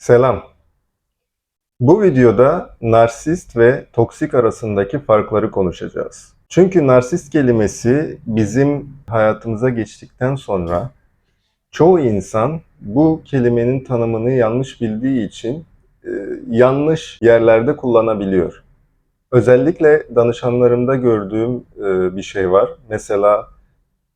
Selam. Bu videoda narsist ve toksik arasındaki farkları konuşacağız. Çünkü narsist kelimesi bizim hayatımıza geçtikten sonra çoğu insan bu kelimenin tanımını yanlış bildiği için e, yanlış yerlerde kullanabiliyor. Özellikle danışanlarımda gördüğüm e, bir şey var. Mesela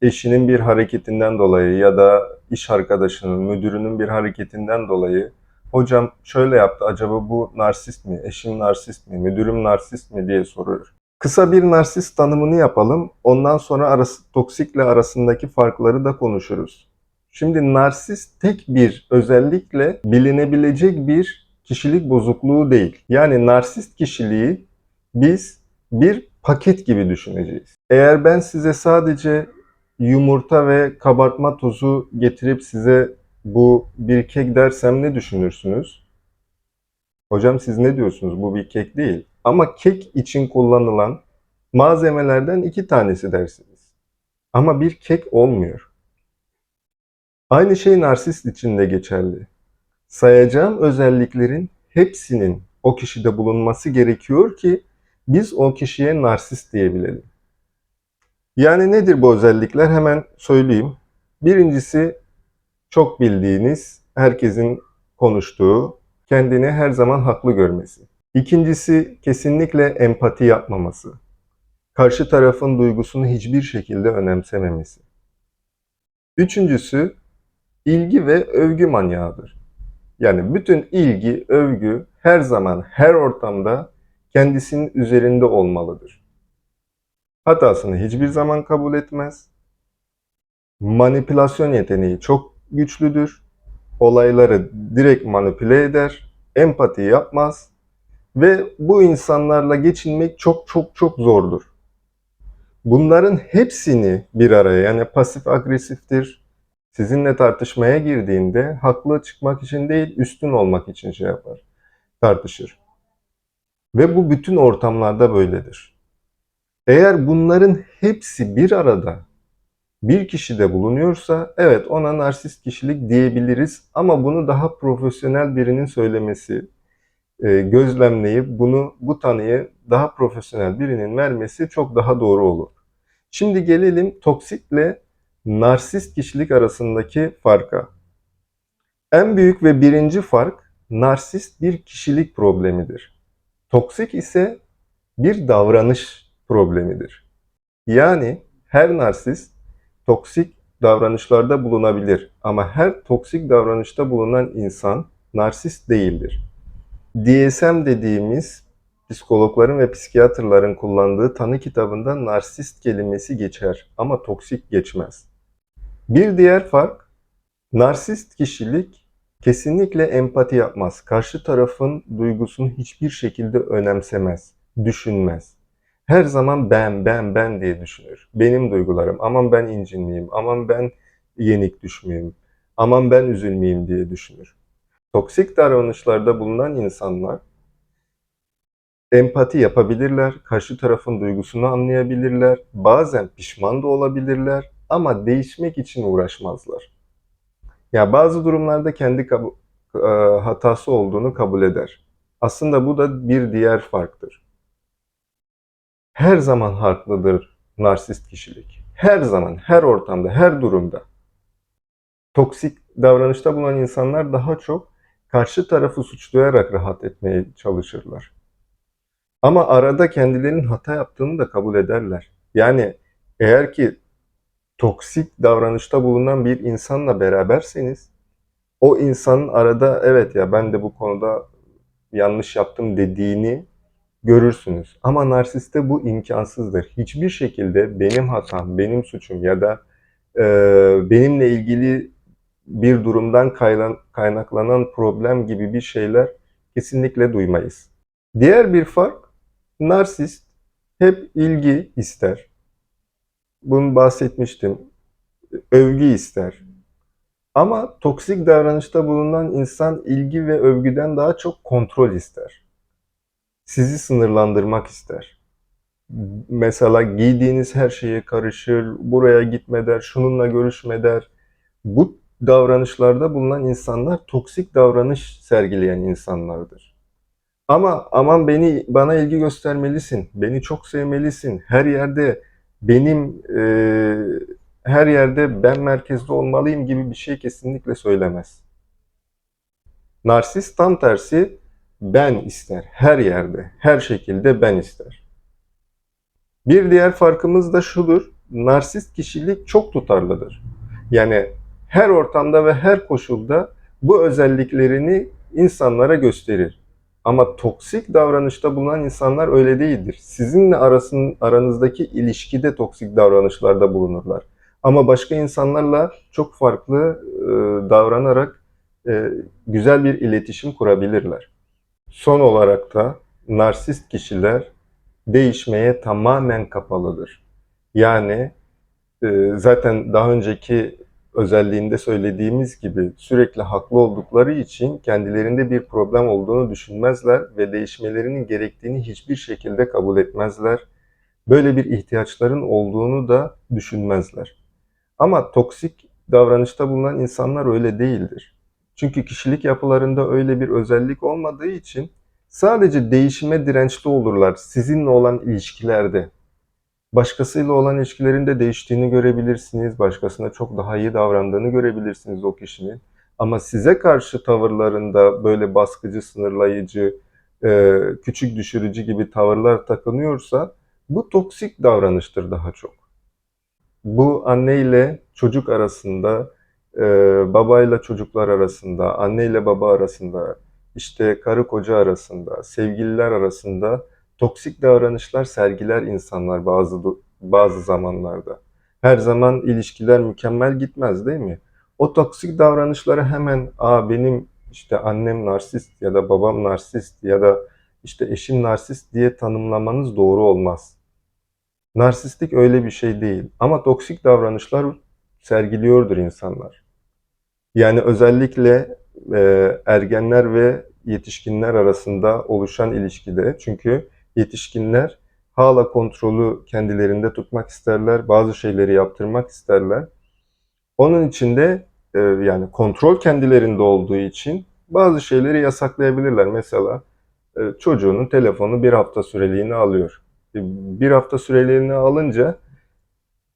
eşinin bir hareketinden dolayı ya da iş arkadaşının, müdürünün bir hareketinden dolayı hocam şöyle yaptı acaba bu narsist mi, eşim narsist mi, müdürüm narsist mi diye soruyor. Kısa bir narsist tanımını yapalım. Ondan sonra arası, toksikle arasındaki farkları da konuşuruz. Şimdi narsist tek bir özellikle bilinebilecek bir kişilik bozukluğu değil. Yani narsist kişiliği biz bir paket gibi düşüneceğiz. Eğer ben size sadece yumurta ve kabartma tozu getirip size bu bir kek dersem ne düşünürsünüz? Hocam siz ne diyorsunuz? Bu bir kek değil. Ama kek için kullanılan malzemelerden iki tanesi dersiniz. Ama bir kek olmuyor. Aynı şey narsist için de geçerli. Sayacağım özelliklerin hepsinin o kişide bulunması gerekiyor ki biz o kişiye narsist diyebilelim. Yani nedir bu özellikler? Hemen söyleyeyim. Birincisi çok bildiğiniz, herkesin konuştuğu, kendini her zaman haklı görmesi. İkincisi kesinlikle empati yapmaması. Karşı tarafın duygusunu hiçbir şekilde önemsememesi. Üçüncüsü ilgi ve övgü manyağıdır. Yani bütün ilgi, övgü her zaman, her ortamda kendisinin üzerinde olmalıdır. Hatasını hiçbir zaman kabul etmez. Manipülasyon yeteneği çok güçlüdür. Olayları direkt manipüle eder. Empati yapmaz. Ve bu insanlarla geçinmek çok çok çok zordur. Bunların hepsini bir araya yani pasif agresiftir. Sizinle tartışmaya girdiğinde haklı çıkmak için değil üstün olmak için şey yapar. Tartışır. Ve bu bütün ortamlarda böyledir. Eğer bunların hepsi bir arada bir kişide bulunuyorsa evet ona narsist kişilik diyebiliriz ama bunu daha profesyonel birinin söylemesi, e, gözlemleyip bunu bu tanıyı daha profesyonel birinin vermesi çok daha doğru olur. Şimdi gelelim toksikle narsist kişilik arasındaki farka. En büyük ve birinci fark narsist bir kişilik problemidir. Toksik ise bir davranış problemidir. Yani her narsist toksik davranışlarda bulunabilir ama her toksik davranışta bulunan insan narsist değildir. DSM dediğimiz psikologların ve psikiyatrların kullandığı tanı kitabında narsist kelimesi geçer ama toksik geçmez. Bir diğer fark narsist kişilik kesinlikle empati yapmaz. Karşı tarafın duygusunu hiçbir şekilde önemsemez, düşünmez her zaman ben, ben, ben diye düşünür. Benim duygularım, aman ben incinmeyeyim, aman ben yenik düşmeyeyim, aman ben üzülmeyeyim diye düşünür. Toksik davranışlarda bulunan insanlar empati yapabilirler, karşı tarafın duygusunu anlayabilirler, bazen pişman da olabilirler ama değişmek için uğraşmazlar. Ya bazı durumlarda kendi hatası olduğunu kabul eder. Aslında bu da bir diğer farktır her zaman haklıdır narsist kişilik. Her zaman, her ortamda, her durumda. Toksik davranışta bulunan insanlar daha çok karşı tarafı suçlayarak rahat etmeye çalışırlar. Ama arada kendilerinin hata yaptığını da kabul ederler. Yani eğer ki toksik davranışta bulunan bir insanla beraberseniz o insanın arada evet ya ben de bu konuda yanlış yaptım dediğini görürsünüz. Ama narsiste bu imkansızdır. Hiçbir şekilde benim hatam, benim suçum ya da e, benimle ilgili bir durumdan kaynaklanan problem gibi bir şeyler kesinlikle duymayız. Diğer bir fark, narsist hep ilgi ister. Bunu bahsetmiştim. Övgü ister. Ama toksik davranışta bulunan insan ilgi ve övgüden daha çok kontrol ister sizi sınırlandırmak ister. Mesela giydiğiniz her şeye karışır, buraya gitme der, şununla görüşme der. Bu davranışlarda bulunan insanlar toksik davranış sergileyen insanlardır. Ama aman beni bana ilgi göstermelisin, beni çok sevmelisin, her yerde benim e, her yerde ben merkezde olmalıyım gibi bir şey kesinlikle söylemez. Narsist tam tersi ben ister. Her yerde, her şekilde ben ister. Bir diğer farkımız da şudur. Narsist kişilik çok tutarlıdır. Yani her ortamda ve her koşulda bu özelliklerini insanlara gösterir. Ama toksik davranışta bulunan insanlar öyle değildir. Sizinle arasın, aranızdaki ilişkide toksik davranışlarda bulunurlar. Ama başka insanlarla çok farklı e, davranarak e, güzel bir iletişim kurabilirler. Son olarak da narsist kişiler değişmeye tamamen kapalıdır. Yani e, zaten daha önceki özelliğinde söylediğimiz gibi sürekli haklı oldukları için kendilerinde bir problem olduğunu düşünmezler ve değişmelerinin gerektiğini hiçbir şekilde kabul etmezler. Böyle bir ihtiyaçların olduğunu da düşünmezler. Ama toksik davranışta bulunan insanlar öyle değildir. Çünkü kişilik yapılarında öyle bir özellik olmadığı için sadece değişime dirençli olurlar sizinle olan ilişkilerde. Başkasıyla olan ilişkilerinde değiştiğini görebilirsiniz. Başkasına çok daha iyi davrandığını görebilirsiniz o kişinin. Ama size karşı tavırlarında böyle baskıcı, sınırlayıcı, e, küçük düşürücü gibi tavırlar takınıyorsa bu toksik davranıştır daha çok. Bu anne ile çocuk arasında, e, babayla çocuklar arasında, anne ile baba arasında, işte karı koca arasında, sevgililer arasında toksik davranışlar sergiler insanlar bazı bazı zamanlarda. Her zaman ilişkiler mükemmel gitmez değil mi? O toksik davranışları hemen aa benim işte annem narsist ya da babam narsist ya da işte eşim narsist diye tanımlamanız doğru olmaz. Narsistlik öyle bir şey değil ama toksik davranışlar sergiliyordur insanlar. Yani özellikle e, ergenler ve yetişkinler arasında oluşan ilişkide çünkü yetişkinler hala kontrolü kendilerinde tutmak isterler, bazı şeyleri yaptırmak isterler. Onun için de e, yani kontrol kendilerinde olduğu için bazı şeyleri yasaklayabilirler. Mesela e, çocuğunun telefonu bir hafta süreliğine alıyor. E, bir hafta süreliğine alınca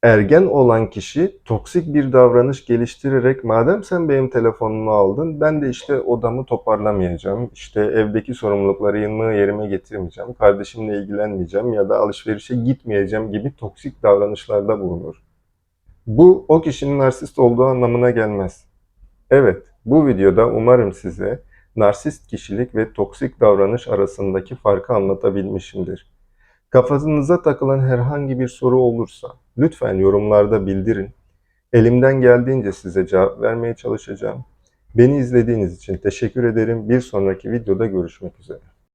ergen olan kişi toksik bir davranış geliştirerek madem sen benim telefonumu aldın ben de işte odamı toparlamayacağım, işte evdeki sorumlulukları yanıma yerime getirmeyeceğim, kardeşimle ilgilenmeyeceğim ya da alışverişe gitmeyeceğim gibi toksik davranışlarda bulunur. Bu o kişinin narsist olduğu anlamına gelmez. Evet, bu videoda umarım size narsist kişilik ve toksik davranış arasındaki farkı anlatabilmişimdir. Kafanıza takılan herhangi bir soru olursa lütfen yorumlarda bildirin. Elimden geldiğince size cevap vermeye çalışacağım. Beni izlediğiniz için teşekkür ederim. Bir sonraki videoda görüşmek üzere.